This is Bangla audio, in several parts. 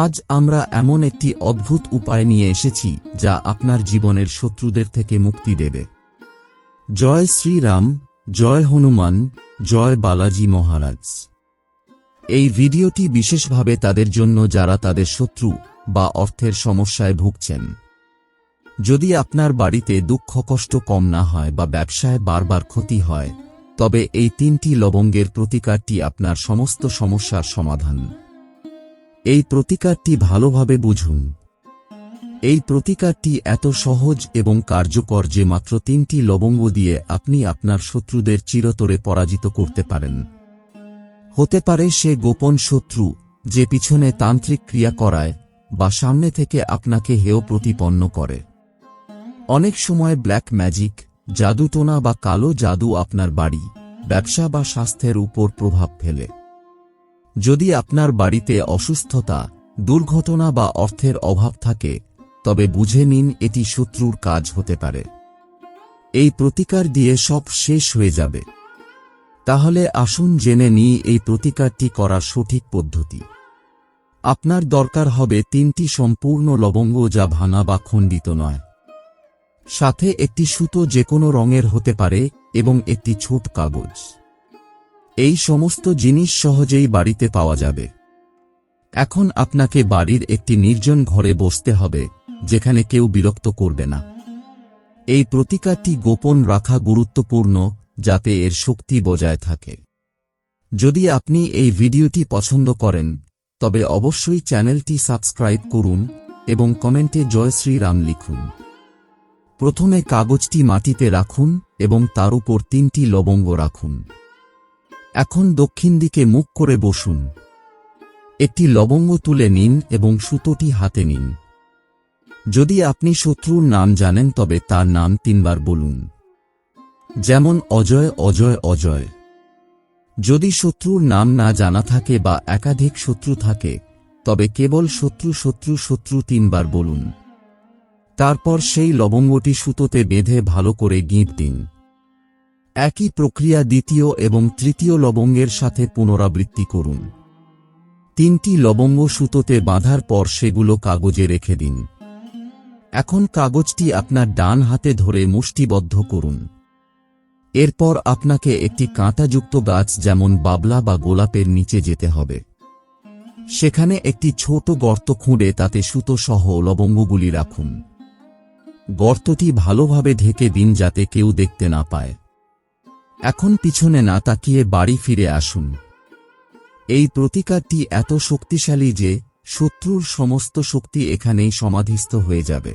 আজ আমরা এমন একটি অদ্ভুত উপায় নিয়ে এসেছি যা আপনার জীবনের শত্রুদের থেকে মুক্তি দেবে। জয় শ্রীরাম, জয় হনুমান, জয় বালাজি মহারাজ। এই ভিডিওটি বিশেষভাবে তাদের জন্য যারা তাদের শত্রু বা অর্থের সমস্যায় ভুগছেন। যদি আপনার বাড়িতে দুঃখ কষ্ট কম না হয় বা ব্যবসায় বারবার ক্ষতি হয়, তবে এই তিনটি লবঙ্গের প্রতিকারটি আপনার সমস্ত সমস্যার সমাধান। এই প্রতিকারটি ভালোভাবে বুঝুন। এই প্রতিকারটি এত সহজ এবং কার্যকর যে মাত্র তিনটি লবঙ্গ দিয়ে আপনি আপনার শত্রুদের চিরতরে পরাজিত করতে পারেন। হতে পারে সে গোপন শত্রু যে পিছনে তান্ত্রিক ক্রিয়া করায় বা সামনে থেকে আপনাকে হেয় প্রতিপন্ন করে। অনেক সময় ব্ল্যাক ম্যাজিক, জাদুটোনা বা কালো জাদু আপনার বাড়ি, ব্যবসা বা স্বাস্থ্যের উপর প্রভাব ফেলে। যদি আপনার বাড়িতে অসুস্থতা, দুর্ঘটনা বা অর্থের অভাব থাকে, তবে বুঝে নিন এটি শত্রুর কাজ হতে পারে। এই প্রতিকার দিয়ে সব শেষ হয়ে যাবে। তাহলে আসুন জেনে নিই এই প্রতিকারটি করার সঠিক পদ্ধতি। আপনার দরকার হবে তিনটি সম্পূর্ণ লবঙ্গ যা ভাঙা বা খণ্ডিত নয়। সাথে একটি সুতো যে কোনো রঙের হতে পারে এবং একটি ছোট কাগজ। এই সমস্ত জিনিস সহজেই বাড়িতে পাওয়া যাবে। এখন আপনাকে বাড়ির একটি নির্জন ঘরে বসতে হবে, যেখানে কেউ বিরক্ত করবে না। এই প্রতিকারটি গোপন রাখা গুরুত্বপূর্ণ, যাতে এর শক্তি বজায় থাকে। যদি আপনি এই ভিডিওটি পছন্দ করেন, তবে অবশ্যই চ্যানেলটি সাবস্ক্রাইব করুন এবং কমেন্টে জয় শ্রীরাম লিখুন। প্রথমে কাগজটি মাটিতে রাখুন এবং তার উপর তিনটি লবঙ্গ রাখুন। এখন দক্ষিণ দিকে মুখ করে বসুন। একটি লবঙ্গ তুলে নিন এবং সুতোটি হাতে নিন। যদি আপনি শত্রুর নাম জানেন তবে তার নাম তিনবার বলুন। যেমন, অজয় অজয় অজয়। যদি শত্রুর নাম না জানা থাকে বা একাধিক শত্রু থাকে, তবে কেবল শত্রু শত্রু শত্রু তিনবার বলুন। তারপর সেই লবঙ্গটি সুতোতে বেঁধে ভালো করে গিঁট দিন। একই প্রক্রিয়া দ্বিতীয় এবং তৃতীয় লবঙ্গের সাথে পুনরাবৃত্তি করুন। তিনটি লবঙ্গ সুতোতে বাঁধার পর সেগুলো কাগজে রেখে দিন। এখন কাগজটি আপনার ডান হাতে ধরে মুষ্টিবদ্ধ করুন। এরপর আপনাকে একটি কাঁটাযুক্ত গাছ যেমন বাবলা বা গোলাপের নিচে যেতে হবে। সেখানে একটি ছোট গর্ত খুঁড়ে তাতে সুতো সহ লবঙ্গগুলি রাখুন। গর্তটি ভালোভাবে ঢেকে দিন যাতে কেউ দেখতে না পায়। এখন পিছনে না তাকিয়ে বাড়ি ফিরে আসুন। এই প্রতিকারটি এত শক্তিশালী যে, শত্রুর সমস্ত শক্তি এখানেই সমাধিস্থ হয়ে যাবে।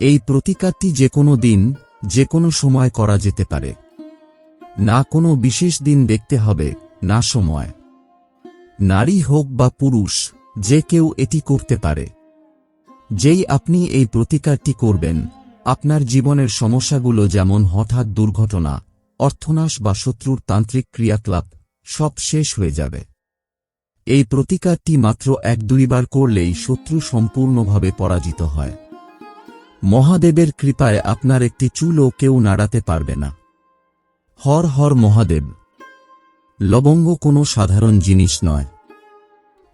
এই প্রতিকারটি যে কোনো দিন, যে কোনো সময় করা যেতে পারে। না কোনো বিশেষ দিন দেখতে হবে, না সময়। নারী হোক বা পুরুষ, যে কেউ এটি করতে পারে। যেই আপনি এই প্রতিকারটি করবেন, আপনার জীবনের সমস্যাগুলো যেমন হঠাৎ দুর্ঘটনা অর্থনাশ বা শত্রুর তান্ত্রিক ক্রিয়াকলাপ সব শেষ হয়ে যাবে। এই প্রতিকারটি মাত্র এক দুইবার করলেই শত্রু সম্পূর্ণভাবে পরাজিত হয়। মহাদেবের কৃপায় আপনার একটি চুলও কেউ নাড়াতে পারবে না। হর হর মহাদেব। লবঙ্গ কোনো সাধারণ জিনিস নয়।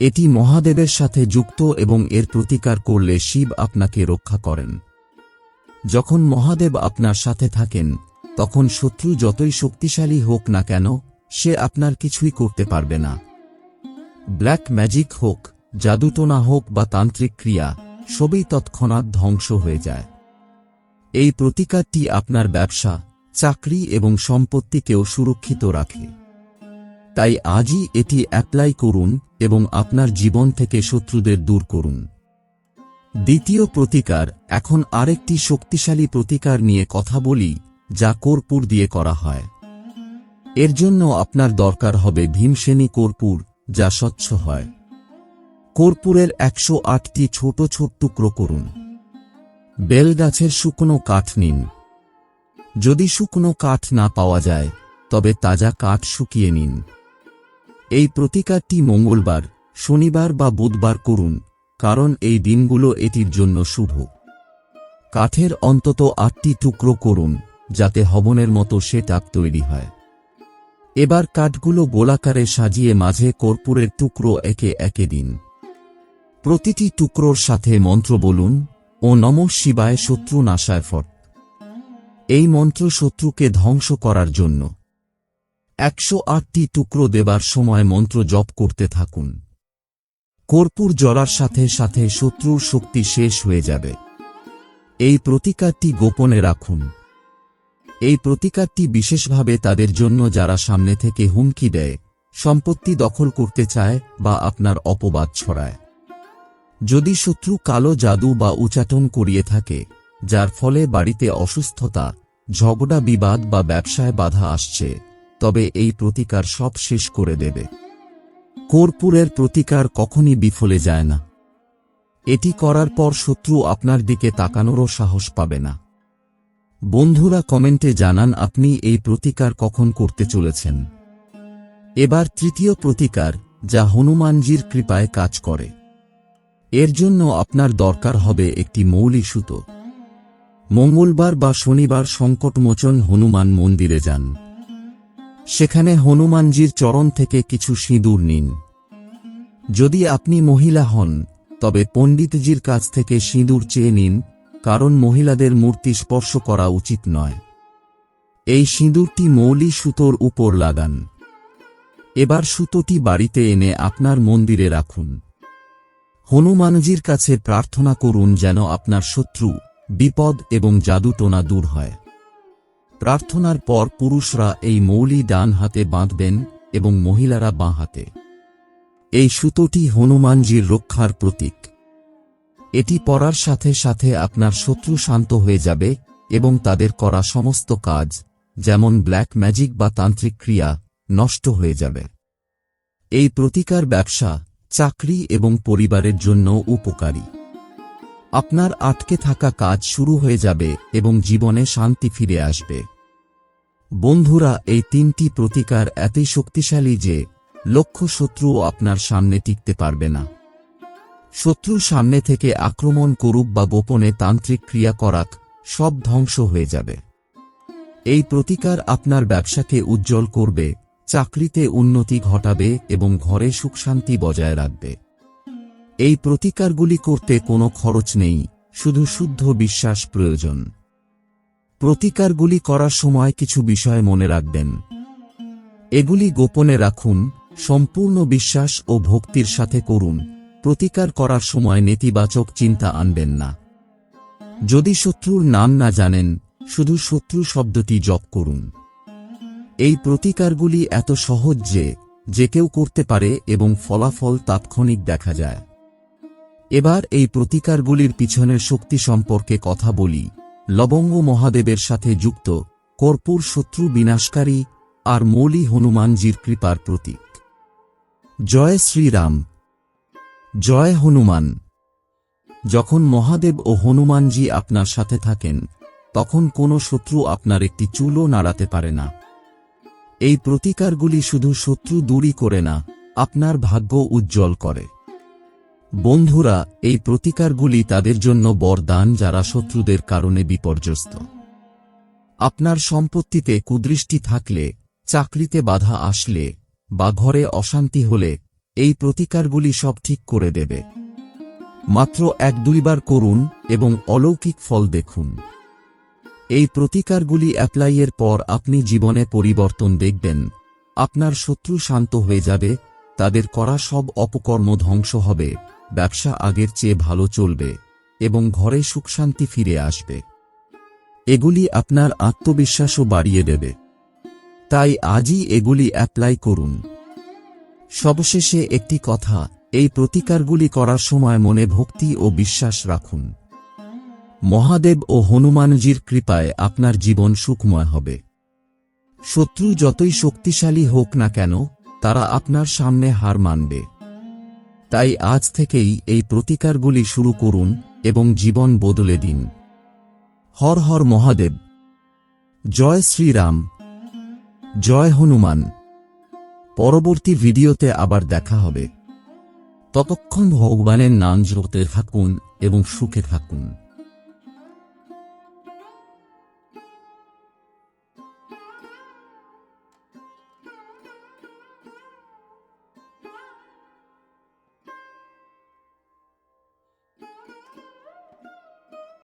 এটি মহাদেবের সাথে যুক্ত এবং এর প্রতিকার করলে শিব আপনাকে রক্ষা করেন। যখন মহাদেব আপনার সাথে থাকেন তখন শত্রু যতই শক্তিশালী হোক না কেন, সে আপনার কিছুই করতে পারবে না। ব্ল্যাক ম্যাজিক হোক, জাদুটোনা হোক বা তান্ত্রিক ক্রিয়া, সবই তৎক্ষণাৎ ধ্বংস হয়ে যায়। এই প্রতিকারটি আপনার ব্যবসা, চাকরি এবং সম্পত্তিকেও সুরক্ষিত রাখে। তাই আজই এটি অ্যাপ্লাই করুন এবং আপনার জীবন থেকে শত্রুদের দূর করুন। দ্বিতীয় প্রতিকার, এখন আরেকটি শক্তিশালী প্রতিকার নিয়ে কথা বলি যা কর্পূর দিয়ে করা হয়। এর জন্য আপনার দরকার হবে ভীমসেনী কর্পূর, যা স্বচ্ছ হয়। কর্পূরের একশো আটটি ছোট ছোট টুকরো করুন। বেলগাছের শুকনো কাঠ নিন। যদি শুকনো কাঠ না পাওয়া যায়, তবে তাজা কাঠ শুকিয়ে নিন। এই প্রতিকারটি মঙ্গলবার, শনিবার বা বুধবার করুন, কারণ এই দিনগুলো এটির জন্য শুভ। কাঠের অন্তত আটটি টুকরো করুন। যাতে হবনের মতো সে টাক তৈরি হয়। এবার কাঠগুলো গোলাকারে সাজিয়ে মাঝে কর্পূরের টুকরো একে একে দিন। প্রতিটি টুকরোর সাথে মন্ত্র বলুন, ও নম শিবায় শত্রু নাশায় ফট। এই মন্ত্র শত্রুকে ধ্বংস করার জন্য। একশো আটটি টুকরো দেবার সময় মন্ত্র জপ করতে থাকুন। কর্পূর জলার সাথে সাথে শত্রুর শক্তি শেষ হয়ে যাবে। এই প্রতিকারটি গোপনে রাখুন। এই প্রতিকারটি বিশেষভাবে তাদের জন্য যারা সামনে থেকে হুমকি দেয়, সম্পত্তি দখল করতে চায় বা আপনার অপবাদ ছড়ায়। যদি শত্রু কালো জাদু বা উচাটন করিয়ে থাকে, যার ফলে বাড়িতে অসুস্থতা, ঝগড়া বিবাদ বা ব্যবসায় বাধা আসছে, তবে এই প্রতিকার সব শেষ করে দেবে। কর্পূরের প্রতিকার কখনই বিফলে যায় না। এটি করার পর শত্রু আপনার দিকে তাকানোরও সাহস পাবে না। বন্ধুরা কমেন্টে জানান আপনি এই প্রতিকার কখন করতে চলেছেন। এবার তৃতীয় প্রতিকার, যা হনুমানজির কৃপায় কাজ করে। এর জন্য আপনার দরকার হবে একটি মৌলি সুতো। মঙ্গলবার বা শনিবার সংকটমোচন হনুমান মন্দিরে যান। সেখানে হনুমানজির চরণ থেকে কিছু সিঁদুর নিন। যদি আপনি মহিলা হন, তবে পণ্ডিতজির কাছ থেকে সিঁদুর চেয়ে নিন কারণ মহিলাদের মূর্তি স্পর্শ করা উচিত নয়। এই সিঁদুরটি মৌলি সুতোর উপর লাগান। এবার সুতোটি বাড়িতে এনে আপনার মন্দিরে রাখুন। হনুমানজির কাছে প্রার্থনা করুন যেন আপনার শত্রু, বিপদ এবং জাদুটোনা দূর হয়। প্রার্থনার পর পুরুষরা এই মৌলি ডান হাতে বাঁধবেন এবং মহিলারা বাঁ হাতে। এই সুতোটি হনুমানজির রক্ষার প্রতীক। এটি পড়ার সাথে সাথে আপনার শত্রু শান্ত হয়ে যাবে এবং তাদের করা সমস্ত কাজ, যেমন ব্ল্যাক ম্যাজিক বা তান্ত্রিক ক্রিয়া, নষ্ট হয়ে যাবে। এই প্রতিকার ব্যবসা, চাকরি এবং পরিবারের জন্য উপকারী। আপনার আটকে থাকা কাজ শুরু হয়ে যাবে এবং জীবনে শান্তি ফিরে আসবে। বন্ধুরা, এই তিনটি প্রতিকার এতই শক্তিশালী যে লক্ষ্য শত্রুও আপনার সামনে টিকতে পারবে না। শত্রু সামনে থেকে আক্রমণ করুক বা গোপনে তান্ত্রিক ক্রিয়া করাক, সব ধ্বংস হয়ে যাবে। এই প্রতিকার আপনার ব্যবসাকে উজ্জ্বল করবে, চাকরিতে উন্নতি ঘটাবে এবং ঘরে সুখশান্তি বজায় রাখবে। এই প্রতিকারগুলি করতে কোনো খরচ নেই, শুধু শুদ্ধ বিশ্বাস প্রয়োজন। প্রতিকারগুলি করার সময় কিছু বিষয় মনে রাখবেন। এগুলি গোপনে রাখুন, সম্পূর্ণ বিশ্বাস ও ভক্তির সাথে করুন। প্রতিকার করার সময় নেতিবাচক চিন্তা আনবেন না। যদি শত্রুর নাম না জানেন, শুধু শত্রু শব্দটি জপ করুন। এই প্রতিকারগুলি এত সহজ যে যে কেউ করতে পারে এবং ফলাফল তাৎক্ষণিক দেখা যায়। এবার এই প্রতিকারগুলির পিছনের শক্তি সম্পর্কে কথা বলি। লবঙ্গ মহাদেবের সাথে যুক্ত, কর্পূর শত্রু বিনাশকারী, আর মৌলি হনুমানজির কৃপার প্রতীক। জয় শ্রীরাম। জয় হনুমান। যখন মহাদেব ও হনুমানজি আপনার সাথে থাকেন, তখন কোনো শত্রু আপনার একটি চুলও নাড়াতে পারে না। এই প্রতিকারগুলি শুধু শত্রু দূরই করে না, আপনার ভাগ্য উজ্জ্বল করে। বন্ধুরা, এই প্রতিকারগুলি তাদের জন্য বরদান যারা শত্রুদের কারণে বিপর্যস্ত। আপনার সম্পত্তিতে কুদৃষ্টি থাকলে, চাকরিতে বাধা আসলে, বা ঘরে অশান্তি হলে এই প্রতিকারগুলি সব ঠিক করে দেবে। মাত্র এক দুইবার করুন এবং অলৌকিক ফল দেখুন। এই প্রতিকারগুলি অ্যাপ্লাইয়ের পর আপনি জীবনে পরিবর্তন দেখবেন। আপনার শত্রু শান্ত হয়ে যাবে, তাদের করা সব অপকর্ম ধ্বংস হবে, ব্যবসা আগের চেয়ে ভালো চলবে এবং ঘরে সুখশান্তি ফিরে আসবে। এগুলি আপনার আত্মবিশ্বাসও বাড়িয়ে দেবে। তাই আজই এগুলি অ্যাপ্লাই করুন। সবশেষে একটি কথা, এই প্রতিকারগুলি করার সময় মনে ভক্তি ও বিশ্বাস রাখুন। মহাদেব ও হনুমানজির কৃপায় আপনার জীবন সুখময় হবে। শত্রু যতই শক্তিশালী হোক না কেন, তারা আপনার সামনে হার মানবে। তাই আজ থেকেই এই প্রতিকারগুলি শুরু করুন এবং জীবন বদলে দিন। হর হর মহাদেব। জয় শ্রীরাম। জয় হনুমান। পরবর্তী ভিডিওতে আবার দেখা হবে। ততক্ষণ ভগবানের নাম জোতে থাকুন এবং সুখে থাকুন।